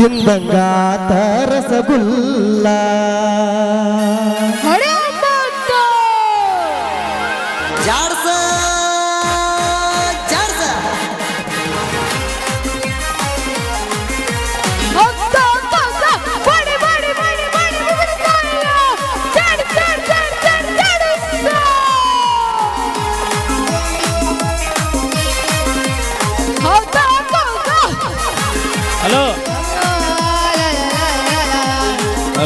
ತಿಂದಂಗಾತ rasgulla. ಜಾಡ್ಸ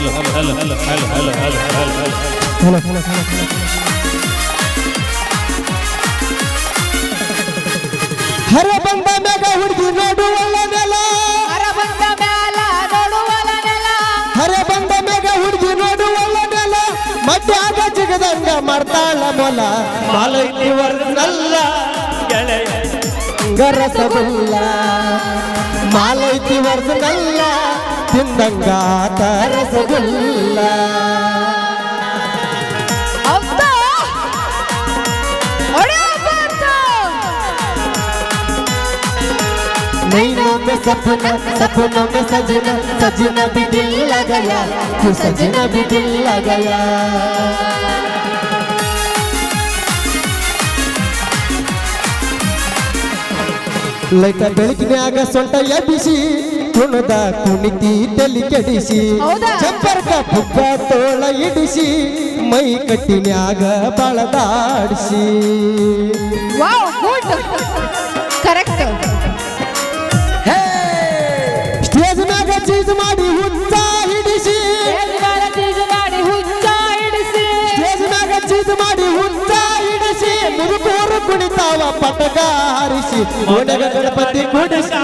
hello hello hello hello hello hello hello hello ಹರ ಬಂದ ಮ್ಯಾಗ ಹುಡುಗಿ ನೋಡುವಲ್ಲ ನೆಲ. ಹರ ಬಂದ ಮ್ಯಾಲ ನೋಡುವಲ ನೆಲ. ಹರ ಬಂದ ಮ್ಯಾಗ ಹುಡುಗಿ ನೋಡುವಲ್ಲ ನೆಲ. ಮಧ್ಯಾಗ ಜಿಗದಂಗ ಮಾಡ್ತಾಳ ಮೊಲ. ಮಾಲೈತಿ ವರ್ಣಲ್ಲ ಗರಸಬಲ್ಲ. ಮಾಲೈತಿ ವರ್ಣಲ್ಲ ತಿಂದಂಗಾತ ರಸಗುಲ್ಲ ಹೌದ? ಹೊಡೆ ಬಂತು. नैनों में सपना सपनों में सजना सजना भी दिल लगाया तू सजना भी दिल लगाया ಲೈಟ ಬೆಳಕಿನ್ಯಾಗ ಸೊಂಟ ಎಬ್ಬಿಸಿ ಕುಣದ ಕುಣಿತಿ ತಲಿ ಕೆಡಿಸಿ? ಚಂಪರ್ಕ ಪುಗ್ಗ ತೋಳ ಇಡಿಸಿ ಮೈ ಕಟ್ಟಿನ್ಯಾಗ ಬಳದಾಡಿಸಿ. Wow good. ಕರೆಕ್ಟ್. ಸ್ಟೇಜ್ ಮ್ಯಾಗ ಚೀಸ್ ಮಾಡಿ ಹುಚ್ಚ ಹಿಡಿಸಿ. ಮಾಡಿ ಹುಚ್ಚ ಹಿಡಿಸಿ. ಸ್ಟೇಜ್ ಮ್ಯಾಗ ಚೀಸ್ ಮಾಡಿ ಹುಚ್ಚ ಹಿಡಿಸಿ. ಮುದುಕೋರು ಕುಣಿತಾವ ಪಟಕ ಹಾರಿಸಿ. ಗಣಪತಿ ಕುಡಿಸಿ.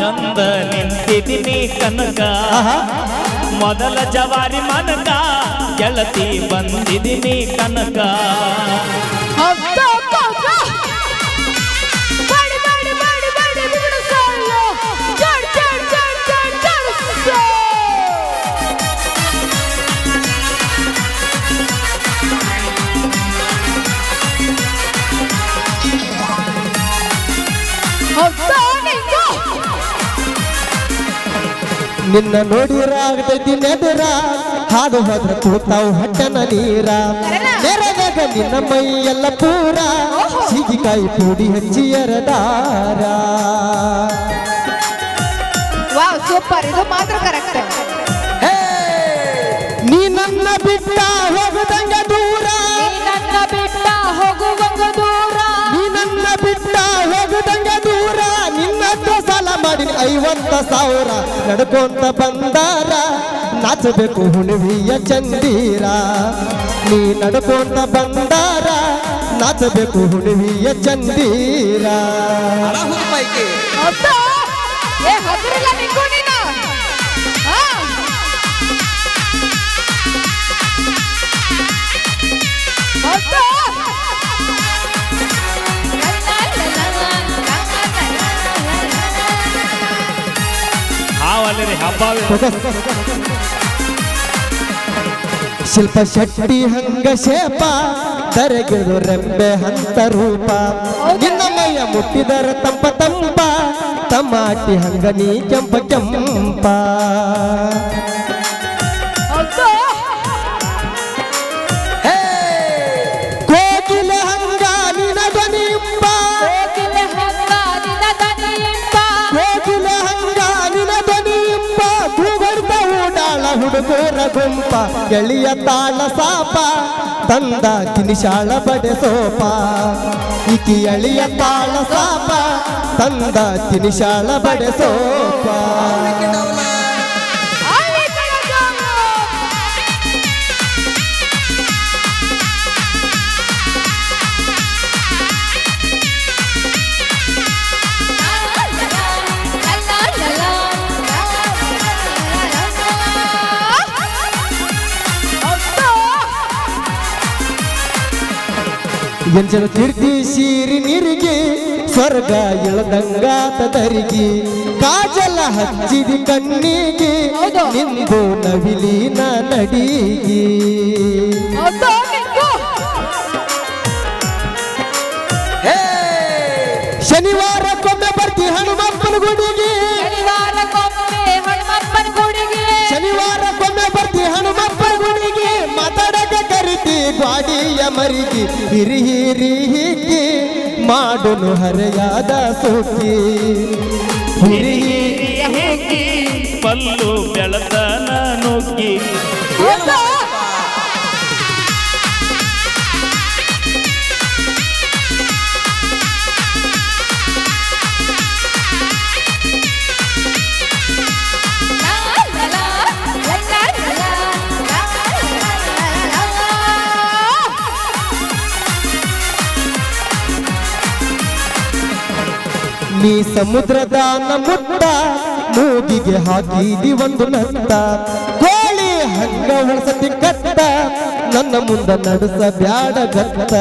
ನಂದ ನಿಂತಿದ್ದೀನಿ ಕನಕ. ಮೊದಲ ಜವಾರಿ ಮನಕ ಗೆಳತಿ ಬಂದಿದ್ದೀನಿ ಕನಕ. ನಿನ್ನ ನೋಡಿರ ಆಗ್ತೈತಿ ನೆದರ. ಹಾದು ಹೋದ್ರ ಕೂತಾವ್ ಹಟ್ಟನ ನೀರ. ನೆರದಾಗ ನಿನ್ನ ಮೈ ಎಲ್ಲ ಪೂರ ಸೀಗಿಕಾಯಿ ಪೂಡಿ ಹಚ್ಚಿ ಎರದಾರ. Wow super. ಇದು ಮಾತ್ರ ಕರೆಕ್ಟ್ ನೀ ನನ್ನ ಬಿಟ್ಟ ಹೋಗದಂಗ ದೂರ. ಮಾಡಿ ಐವತ್ತ ಸಾವಿರ ನಡ್ಕೊಂತ ಬಂದಾರ. ನಾಚಬೇಕು ಹುಣವಿಯ ಚಂದೀರ ನೀ ನಡ್ಕೊಂತ ಬಂದಾರ ನಾಚಬೇಕು ಹುಣವಿಯ ಚಂದೀರ ಶಿಲ್ಪ ಶೆಟ್ಟಿ ಹಂಗ ಶೇಪ ತರಗಿದು ರೆಂಬೆ ಹಂತ ರೂಪ. ನಿನ್ನ ಮೈಯ ಮುಟ್ಟಿದರ ತಂಪ ತಂಪ, ತಮಾಟಿ ಹಂಗ ನೀ ಕೆಂಪ ಕೆಂಪ. ಹುಡುಗರ ಗುಂಪ ಗೆಳೆಯ ತಾಳ ಸಾಪ, ತಂದ ಕಿನಿಶಾಳ ಬಡೆ ಸೋಪ. ಇಕಿ ಎಳಿಯ ತಾಳ ಸಾಪ, ತಂದ ಕಿನಿಶಾಳ ಬಡೆ ಸೋಪ. ಎಂಜಲ ತಿರ್ತಿ ಸೀರಿ ನಿರಿಗೆ ಸ್ವರ್ಗ ಇಳದಂಗಾತ ದರಿಗೆ ಕಾಜಲ ಹಚ್ಚಿದಿ ಕಣ್ಣಿಗೆ. ನಿಂದು ನವಿಲಿನ ನಡಿಗೆ. ಶನಿವಾರ ಕೊಮ್ಮೆ ಬರ್ತಿ ಹನುಮಪ್ಪನ ಗುಡಿಗೆ ಶನಿವಾರಕ್ಕೊಮ್ಮೆ ಹನುಮ ಹನುಮಪ್ಪನ ಗುಡಿಗೆ ಶನಿವಾರ ಕೊಮ್ಮೆ ಬರ್ತಿ ಹನುಮಪ್ಪ ಮರಿಗೆ ಹಿರಿ ಹಿರಿ ಹಿಕ್ಕಿ ಮಾಡುನು ಹರೆಯಾದ ಸೋಕಿ ಹಿರಿ ಹಿರಿ ಪಲ್ಲು ಬೆಳತನ ನುಗ್ಗಿ. ನೀ ಸಮುದ್ರದ ಮುಟ್ಟ ಮೂಗಿಗೆ ಹಾಕಿದಿ ಒಂದು ನತ್ತ ಕೋಳಿ ಹಂಗ ಕತ್ತ ನನ್ನ ಮುಂದ ನಡೆಸ ಬ್ಯಾಡ ಗತ್ತ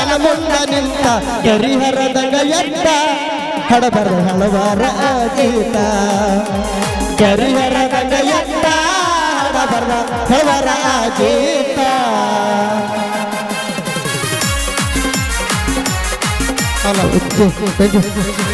ನನ್ನ ಮುಂದ ನಿಂತ ಹರಿಹರದಂಗ ಎತ್ತ ಹಡಬರ ಹಳವಾರ ಗೀತ. ಹರಿಹರದಂಗ ಎತ್ತ ಹಡಬರ ಹಳವರ ಗೀತ. ಅಲ್ಲ ಥ್ಯಾಂಕ್ ಯು